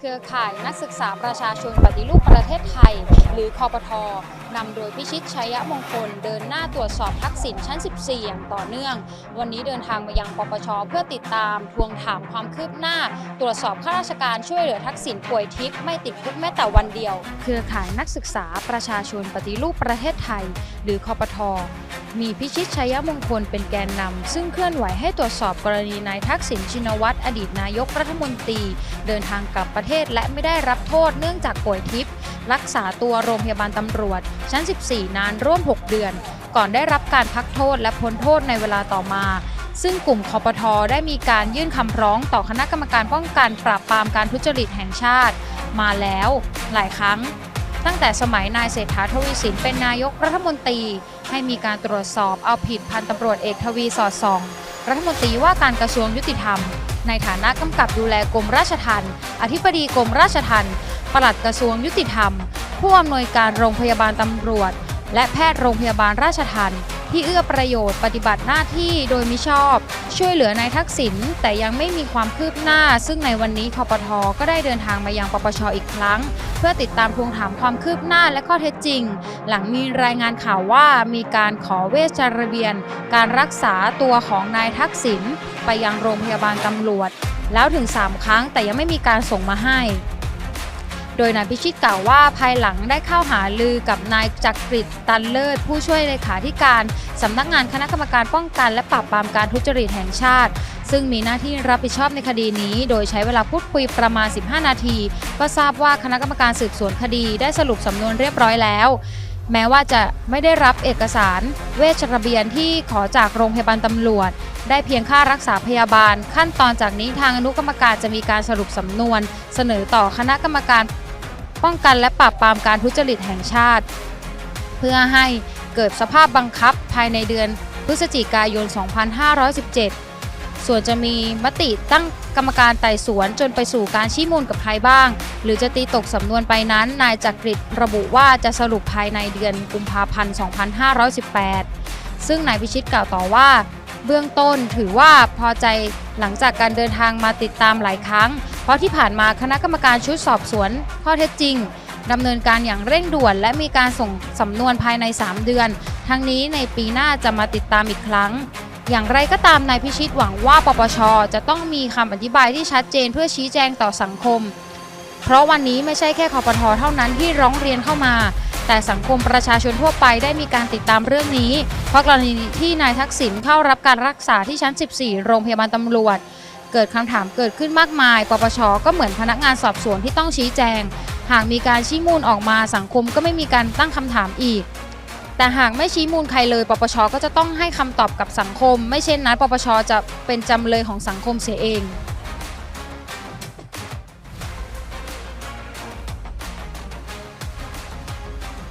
เครือข่ายนักศึกษาประชาชนปฏิรูปประเทศไทย หรือคอปทนำโดยพิชิตชัยมงคล เดินหน้าตรวจสอบทักษิณชั้น 14 อย่างต่อเนื่อง วันนี้เดินทางมายังปปชเพื่อติดตาม ทวงถามความคืบหน้า ตรวจสอบข้าราชการช่วยเหลือทักษิณป่วยทิพย์ไม่ติดคุกแม้แต่วันเดียว เครือข่ายนักศึกษาประชาชนปฏิรูปประเทศไทย หรือคอปท มีพิชิตชัยมงคลเป็นแกนนำ ซึ่งเคลื่อนไหวให้ตรวจสอบกรณีนายทักษิณชินวัตรอดีตนายกรัฐมนตรี เดินทางกลับประเทศและไม่ได้รับโทษเนื่องจากป่วยทิพย์รักษาตัวโรงพยาบาลตำรวจ ชั้น 14 นานร่วม 6 เดือน ก่อนได้รับการพักโทษและพ้นโทษในเวลาต่อมาซึ่งกลุ่มคอปทได้มีการยื่นคำร้องต่อคณะกรรมการป้องกันปราบปรามการทุจริตแห่งชาติ มาแล้ว หลายครั้ง ตั้งแต่สมัยนายเศรษฐาทวีสินเป็นนายกรัฐมนตรี ให้มีการตรวจสอบเอาผิดพันตำรวจเอกทวีสอดส่อง รัฐมนตรีว่าการกระทรวงยุติธรรม ในฐานะกำกับดูแลกรมราชทัณฑ์อธิบดีกรมราชทัณฑ์ปลัดกระทรวงยุติธรรม ผู้อำนวยการโรงพยาบาลตำรวจ และแพทย์โรงพยาบาลราชทัณฑ์ ที่เอื้อประโยชน์ปฏิบัติหน้าที่โดยมิชอบ ช่วยเหลือนายทักษิณแต่ยังไม่มีความคืบหน้า ซึ่งในวันนี้คอปทก็ได้เดินทางมายังปปชอีกครั้ง เพื่อติดตามทวงถามความคืบหน้าและข้อเท็จจริง หลังมีรายงานข่าวว่ามีการขอเวชระเบียน การรักษาตัวของนายทักษิณไปยังโรงพยาบาลตำรวจ แล้วถึง 3 ครั้งแต่ยังไม่มีการส่งมาให้ โดยนายพิชิตกล่าวว่าภายหลังได้เข้าหาลือกับนายจักริดตันเลิศ ผู้ช่วยเลขาธิการสำนักงานคณะกรรมการป้องกันและปราบปรามการทุจริตแห่งชาติ ซึ่งมีหน้าที่รับผิดชอบในคดีนี้ โดยใช้เวลาพูดคุยประมาณ 15 นาที ก็ทราบว่าคณะกรรมการสืบสวนคดีได้สรุปสำนวนเรียบร้อยแล้วแม้ว่าจะไม่ได้รับเอกสาร เวชระเบียนที่ขอจากโรงพยาบาลตำรวจ ได้เพียงค่ารักษาพยาบาล ขั้นตอนจากนี้ทางอนุกรรมการจะมีการสรุปสำนวน เสนอต่อคณะกรรมการ ป้องกันและปราบปรามการทุจริตแห่งชาติ เพื่อให้เกิดสภาพบังคับภายในเดือนพฤศจิกายน 2517 ส่วนจะมีมติตั้งกรรมการไต่สวนจนไปสู่การชี้มูลกับใครบ้าง หรือจะตีตกสำนวนไปนั้น นายจักริดระบุว่าจะสรุปภายในเดือนกุมภาพันธ์ 2518 ซึ่งนายพิชิตกล่าวต่อว่า เบื้องต้นถือว่าพอใจหลังจากการเดินทางมาติดตามหลายครั้ง ราะที่ผ่านมาคณะกรรมการชุดสอบสวน ข้อเท็จจริงดำเนินการอย่างเร่งด่วน และมีการส่งสำนวนภายใน 3 เดือน ทั้งนี้ในปีหน้าจะมาติดตามอีกครั้ง อย่างไรก็ตามนายพิชิตหวังว่าปปช จะต้องมีคำอธิบายที่ชัดเจนเพื่อชี้แจงต่อสังคม เพราะวันนี้ไม่ใช่แค่คอปทเท่านั้นที่ร้องเรียนเข้ามา แต่สังคมประชาชนทั่วไปได้มีการติดตามเรื่องนี้ เพราะกรณีที่นายทักษิณเข้ารับการรักษาที่ชั้น 14 โรงพยาบาลตำรวจ เกิดคำถามเกิดขึ้นมากมาย ปปช ก็เหมือนพนักงานสอบสวนที่ต้องชี้แจง หากมีการชี้มูลออกมาสังคมก็ไม่มีการตั้งคำถามอีก แต่หากไม่ชี้มูลใครเลย ปปช ก็จะต้องให้คำตอบกับสังคม ไม่เช่นนั้น ปปช จะเป็นจำเลยของสังคมเสียเอง